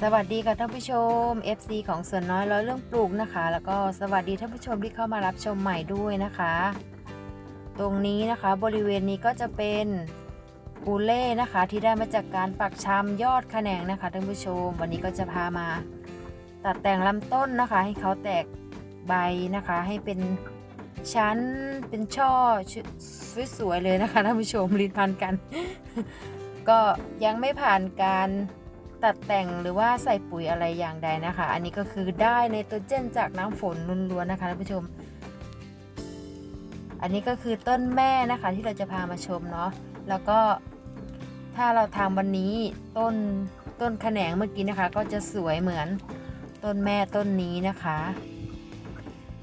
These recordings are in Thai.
สวัสดีค่ะท่านผู้ชม FC ของส่วนน้อยร้อยเรื่องปลูกนะคะ แล้วก็สวัสดีท่านผู้ชมที่เข้ามารับชมใหม่ด้วยนะคะ ตรงนี้นะคะบริเวณนี้ก็จะเป็นปูเล่นะคะที่ได้มาจากการปักชำยอดแขนงนะคะท่านผู้ชม วันนี้ก็จะพามา ตัดแต่งลำต้นนะคะ ให้เขาแตกใบนะคะ ให้เป็นชั้นเป็นช่อสวยๆเลยนะคะท่านผู้ชมรีดพันกัน ก็ยังไม่ผ่านการ ตัดแต่งหรือว่าใส่ปุ๋ยอะไรอย่างใดนะคะ อันนี้ก็คือได้ในตัวเจนจากน้ำฝนล้วนๆนะคะท่านผู้ชม อันนี้ก็คือต้นแม่นะคะที่เราจะพามาชมเนาะแล้วก็ถ้าเราทำวันนี้ต้นต้นแขนงเมื่อกี้นะคะ ก็จะสวยเหมือนต้นแม่ต้นนี้นะคะ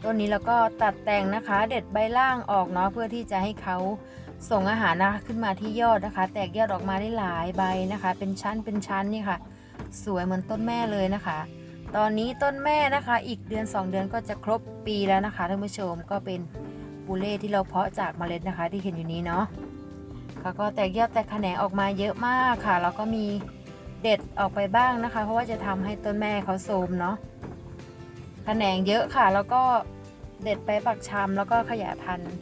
ต้นนี้เราก็ตัดแต่งนะคะ เด็ดใบล่างออกเนาะเพื่อที่จะให้เขา ส่งอาหารนะคะขึ้นมาที่ยอดนะคะ แตกยอดออกมาได้หลายใบนะคะ เป็นชั้นเป็นชั้นนี่ค่ะ สวยเหมือนต้นแม่เลยนะคะ ตอนนี้ต้นแม่นะคะ อีกเดือน 2 เดือนก็จะครบปีแล้วนะคะท่านผู้ชมก็เป็นบูเล่ที่เราเพาะจากเมล็ดนะคะ ที่เห็นอยู่นี้เนาะเขาก็แตกยอดแตกแขนงออกมาเยอะมากค่ะแล้วก็มีเด็ดออกไปบ้างนะคะ เพราะว่าจะทำให้ต้นแม่เขาโทมเนาะแขนงเยอะค่ะ แล้วก็เด็ดไปปักชำแล้วก็ขยายพันธุ์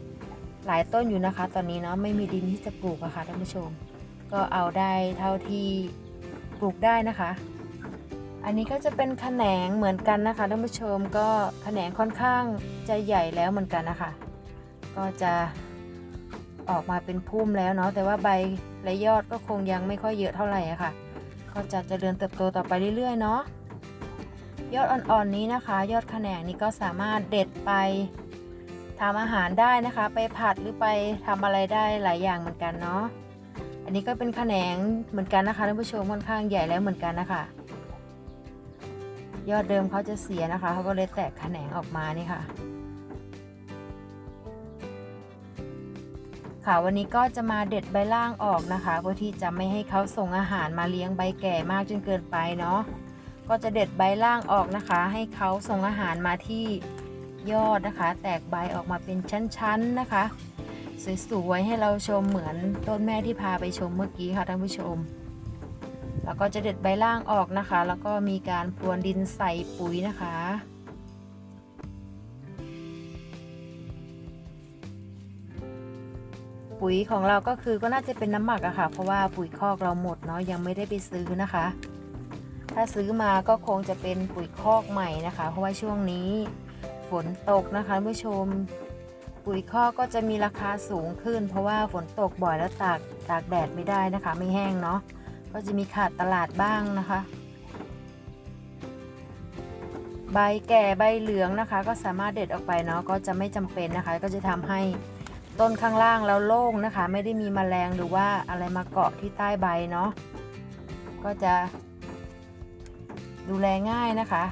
หลายต้นอยู่นะคะ ตอนนี้เนาะไม่มีดินที่จะปลูกอะค่ะท่านผู้ชม ก็เอาได้เท่าที่ปลูกได้นะคะ อันนี้ก็จะเป็นแขนงเหมือนกันนะคะท่านผู้ชมก็แขนงค่อนข้างจะใหญ่แล้วเหมือนกันนะคะ ก็จะออกมาเป็นพุ่มแล้วเนาะแต่ว่าใบและยอดก็คงยังไม่ค่อยเยอะเท่าไหร่อะค่ะ ก็จะเจริญเติบโตต่อไปเรื่อยๆเนาะยอดอ่อนๆนี้นะคะ ยอดแขนงนี้ก็สามารถเด็ดไป ทำอาหารได้นะคะ ไปผัดหรือไปทำอะไรได้หลายอย่างเหมือนกันเนาะอันนี้ก็เป็นแขนงเหมือนกันนะคะท่านผู้ชมค่อนข้างใหญ่แล้วเหมือนกันนะคะ ยอดเดิมเขาจะเสียนะคะเขาก็เลยแตกแขนงออกมานี่ค่ะค่ะวันนี้ก็จะมาเด็ดใบล่างออกนะคะเพื่อที่จะไม่ให้เขาส่งอาหารมาเลี้ยงใบแก่มากจนเกินไปเนาะก็จะเด็ดใบล่างออกนะคะ ให้เขาส่งอาหารมาที่ ยอดนะคะ แตกใบออกมาเป็นชั้นๆนะคะ สวยๆให้เราชมเหมือนต้นแม่ที่พาไปชมเมื่อกี้ค่ะท่านผู้ชม แล้วก็จะเด็ดใบล่างออกนะคะ แล้วก็มีการพรวนดินใส่ปุ๋ยนะคะปุ๋ยของเราก็คือก็น่าจะเป็นน้ำหมักอะค่ะ เพราะว่าปุ๋ยคอกเราหมดเนาะยังไม่ได้ไปซื้อนะคะ ถ้าซื้อมาก็คงจะเป็นปุ๋ยคอกใหม่นะคะ เพราะว่าช่วงนี้ ฝนตกนะคะผู้ชม ปุ๋ยคอกก็จะมีราคาสูงขึ้น เพราะว่าฝนตกบ่อยแล้วตากตากแดดไม่ได้นะคะ ไม่แห้งเนาะก็จะมีขาดตลาดบ้างนะคะ ใบแก่ใบเหลืองนะคะ ก็สามารถเด็ดออกไปเนาะก็จะไม่จำเป็นนะคะ ก็จะทำให้ต้นข้างล่างแล้วโล่งนะคะ ไม่ได้มีแมลงหรือว่าอะไรมาเกาะที่ใต้ใบเนาะก็จะดูแลง่ายนะคะ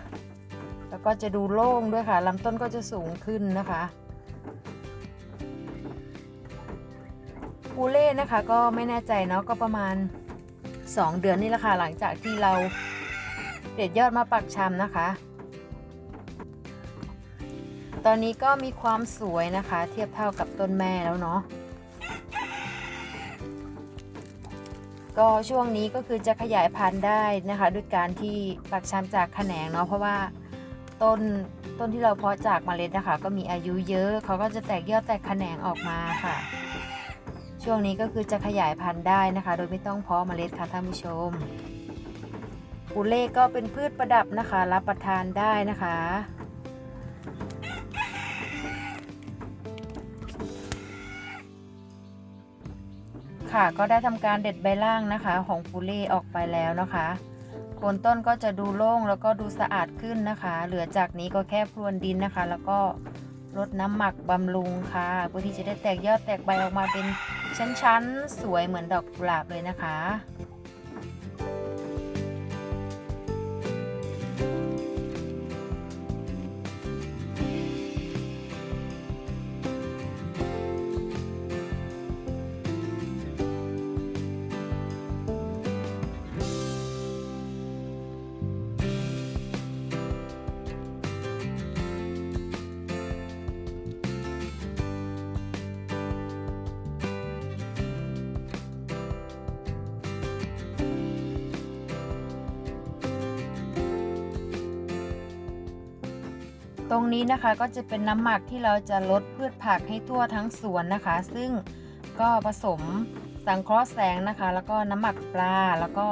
แล้วก็จะดูโล่งด้วยค่ะลำต้นก็จะสูงขึ้นนะคะปูเล่นะคะก็ไม่แน่ใจเนาะก็ประมาณ 2 เดือนนี่แหละค่ะหลังจากที่เราเด็ดยอดมาปักชำนะคะ ตอนนี้ก็มีความสวยนะคะ เทียบเท่ากับต้นแม่แล้วเนาะก็ช่วงนี้ก็คือจะขยายพันธุ์ได้นะคะ ด้วยการที่ปักชำจากแขนงเนาะเพราะว่า ต้นต้นที่เราเพาะจากเมล็ดนะคะ ก็มีอายุเยอะเขาก็จะแตกยอดแตกแขนงออกมาค่ะ ช่วงนี้ก็คือจะขยายพันธุ์ได้นะคะ โดยไม่ต้องเพาะเมล็ดค่ะท่านผู้ชมปูเล่ก็เป็นพืชประดับนะคะ รับประทานได้นะคะค่ะก็ได้ทำการเด็ดใบล่างนะคะ ของปูเล่ออกไปแล้วนะคะ โคนต้นก็จะดูโล่งแล้วก็ดูสะอาดขึ้นนะคะ เหลือจากนี้ก็แค่พรวนดินนะคะ แล้วก็ลดน้ำหมักบำรุงค่ะเพื่อที่จะได้แตกยอดแตกใบออกมาเป็นชั้นๆ สวยเหมือนดอกกุหลาบเลยนะคะ ตรงนี้นะคะก็จะเป็นน้ำหมักที่เราจะลดพืชผักให้ทั่วทั้งสวนนะคะ ซึ่งก็ผสมสังเคราะห์แสงนะคะ แล้วก็น้ำหมักปลาแล้วก็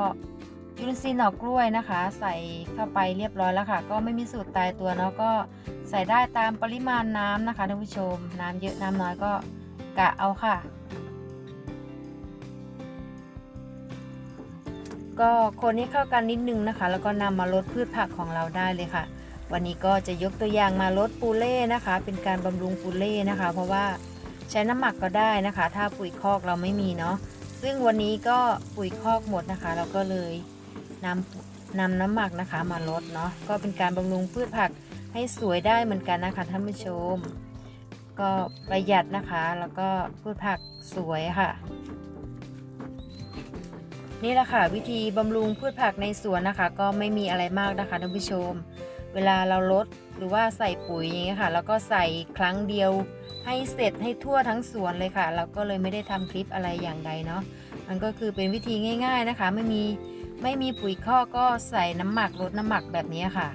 จุลินทรีย์หน่อกล้วยนะคะ ใส่เข้าไปเรียบร้อยแล้วค่ะ ก็ไม่มีสูตรตายตัวเนาะก็ใส่ได้ตามปริมาณน้ำนะคะท่านผู้ชม น้ำเยอะน้ำน้อยก็กะเอาค่ะ ก็คนให้เข้ากันนิดนึงนะคะ แล้วก็นำมาลดพืชผักของเราได้เลยค่ะ วันนี้ก็จะยกตัวอย่างมาลดปูเล่นะคะ เป็นการบำรุงปูเล่นะคะ เพราะว่าใช้น้ำหมักก็ได้นะคะ ถ้าปุ๋ยคอกเราไม่มีเนาะซึ่งวันนี้ก็ปุ๋ยคอกหมดนะคะ เราก็เลยนำนำน้ำหมักนะคะมาลดเนาะก็เป็นการบำรุงพืชผักให้สวยได้เหมือนกันนะคะท่านผู้ชม ก็ประหยัดนะคะแล้วก็พืชผักสวยค่ะ นี่แหละค่ะวิธีบำรุงพืชผักในสวนนะคะ ก็ไม่มีอะไรมากนะคะท่านผู้ชม เวลาเราลดหรือว่าใส่ปุ๋ยอย่างเงี้ยค่ะ แล้วก็ใส่ครั้งเดียวให้เสร็จให้ทั่วทั้งสวนเลยค่ะ เราก็เลยไม่ได้ทำคลิปอะไรอย่างใดเนาะมันก็คือเป็นวิธีง่าย ๆนะคะ ไม่มีไม่มีปุ๋ยข้อกก็ใส่น้ำหมักลดน้ำหมักแบบนี้ค่ะ